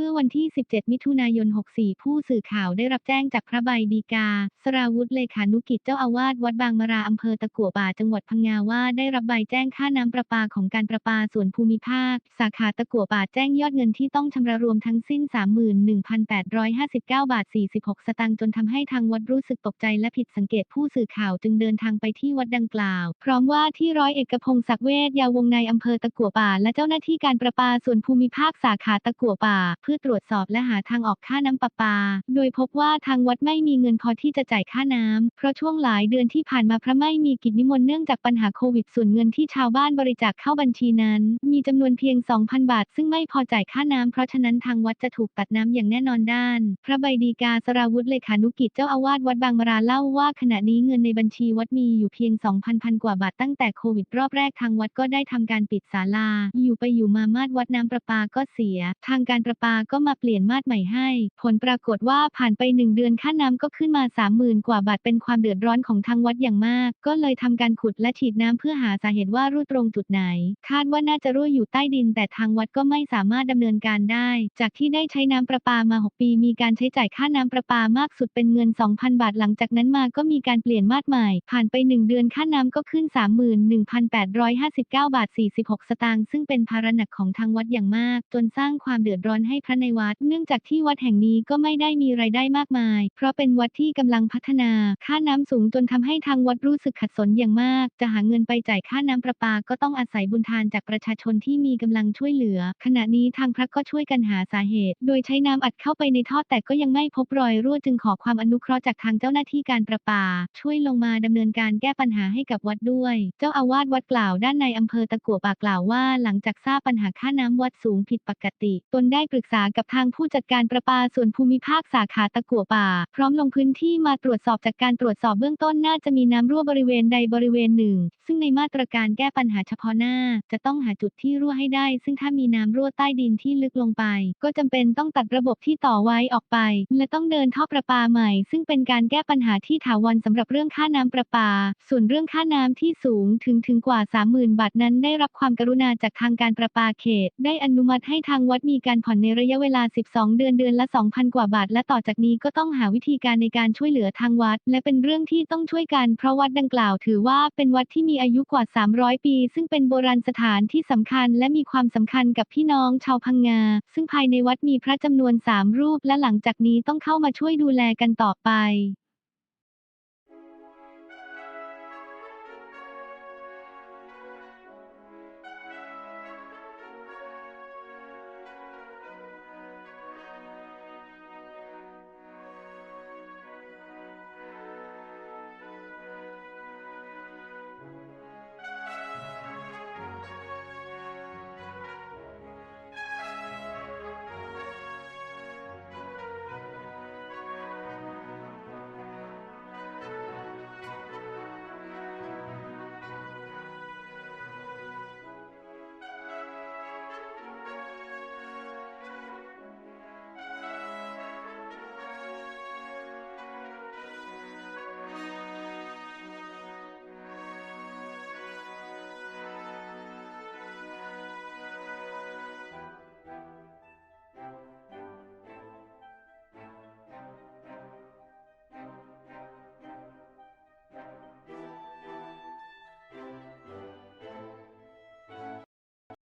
เมื่อวันที่ 17 มิถุนายน 64 ผู้สื่อข่าวได้รับแจ้งจากพระใบดีกา สราวุธเลขานุกิจเจ้าอาวาสวัดบางมราอำเภอตะกั่วป่าจังหวัดพังงาว่าได้รับใบแจ้งค่าน้ำประปาของการประปาส่วนภูมิภาค สาขาตะกั่วป่าแจ้งยอดเงินที่ต้องชำระรวมทั้งสิ้น 31,859 บาท 46 สตางค์จนทำให้ทางวัดรู้สึกตกใจและผิดสังเกตผู้สื่อข่าวจึงเดินทางไปที่วัดดังกล่าว พร้อมว่าที่ร้อยเอกพงศักดิ์เวชยาวงในอำเภอตะกั่วป่า และเจ้าหน้าที่การประปาส่วนภูมิภาคสาขาตะกั่วป่าเพื่อตรวจสอบและหาทางออกค่าน้ำประปา โดยพบว่าทางวัดไม่มีเงินพอที่จะจ่ายค่าน้ำ เพราะช่วงหลายเดือนที่ผ่านมาพระไม่มีกิจนิมนต์เนื่องจากปัญหาโควิด ส่วนเงินที่ชาวบ้านบริจาคเข้าบัญชีนั้น มีจำนวนเพียง 2,000 บาท ซึ่งไม่พอจ่ายค่าน้ำเพราะฉะนั้นทางวัดจะถูกตัดน้ำอย่างแน่นอนด้าน พระใบดีกาสราวุธเลขานุกิจเจ้าอาวาสวัดบางมราเล่าว่าขณะนี้เงินในบัญชีวัดมีอยู่เพียง 2,000พันกว่าบาทตั้งแต่โควิดรอบแรกทางวัดก็ได้ทำการปิดศาลา อยู่ไปอยู่มามาดวัดน้ำประปาก็เสีย ทางการประปาก็มาเปลี่ยนมาดใหม่ให้ ผลปรากฏว่าผ่านไปหนึ่งเดือนค่าน้ำก็ขึ้นมา30,000กว่าบาทเป็นความเดือดร้อนของทางวัดอย่างมาก ก็เลยทำการขุดและฉีดน้ำเพื่อหาสาเหตุว่ารั่วตรงจุดไหน คาดว่าน่าจะรั่วอยู่ใต้ดิน แต่ทางวัดก็ไม่สามารถดำเนินการได้ จากที่ได้ใช้น้ำประปามา 6 ปี มีการใช้จ่ายค่าน้ำประปามากสุดเป็นเงิน 2,000 บาทหลังจากนั้นมาก็มีการเปลี่ยนมาดใหม่ ผ่านไป 1 เดือนค่าน้ำก็ขึ้น 31,859 บาท 46 สตางค์ซึ่งเป็นภาระหนักของทางวัดอย่างมาก จนสร้างความเดือดร้อนให้ระในวัด เนื่องจากที่วัดแห่งนี้ก็ไม่ได้มีรายได้มากมาย เพราะเป็นวัดที่กำลังพัฒนา ค่าน้ำสูงจนทำให้ทางวัดรู้สึกขัดสนอย่างมาก จะหาเงินไปจ่ายค่าน้ำประปาก็ต้องอาศัยบุญทานจากประชาชนที่มีกำลังช่วยเหลือ ขณะนี้ทางพระก็ช่วยกันหาสาเหตุ โดยใช้น้ำอัดเข้าไปในท่อแต่ก็ยังไม่พบรอยรั่วจึงขอความอนุเคราะห์จากทางเจ้าหน้าที่การประปา ช่วยลงมาดำเนินการแก้ปัญหาให้กับวัดด้วย เจ้าอาวาสวัดกล่าวด้านในอำเภอตะกัวป่ากล่าวว่า หลังจากทราบปัญหาค่าน้ำวัดสูงผิดปกติ ตนได้ปรึกษากับทางผู้จัดการประปาส่วนภูมิภาคสาขาตะกั่วป่า พร้อมลงพื้นที่มาตรวจสอบจากการตรวจสอบเบื้องต้นน่าจะมีน้ำรั่วบริเวณใดบริเวณหนึ่ง ซึ่งในมาตรการแก้ปัญหาเฉพาะหน้า จะต้องหาจุดที่รั่วให้ได้ ซึ่งถ้ามีน้ำรั่วใต้ดินที่ลึกลงไป ก็จำเป็นต้องตัดระบบที่ต่อไว้ออกไป และต้องเดินท่อประปาใหม่ ซึ่งเป็นการแก้ปัญหาที่ถาวรสำหรับเรื่องค่าน้ำประปา ส่วนเรื่องค่าน้ำที่สูงถึงถึงกว่า 30,000 บาทนั้นได้รับความกรุณาจากทางการประปาเขต ได้อนุมัติให้ทางวัดมีการผ่อนในระยะเวลา 12 เดือนเดือนละ 2,000 กว่าบาท และต่อจากนี้ก็ต้องหาวิธีการในการช่วยเหลือทางวัด และเป็นเรื่องที่ต้องช่วยกัน เพราะวัดดังกล่าวถือว่าเป็นวัดที่มีอายุกว่า 300 ปี ซึ่งเป็นโบราณสถานที่สำคัญ และมีความสำคัญกับพี่น้องชาวพังงา ซึ่งภายในวัดมีพระจำนวน 3 รูป และหลังจากนี้ต้องเข้ามาช่วยดูแลกันต่อไป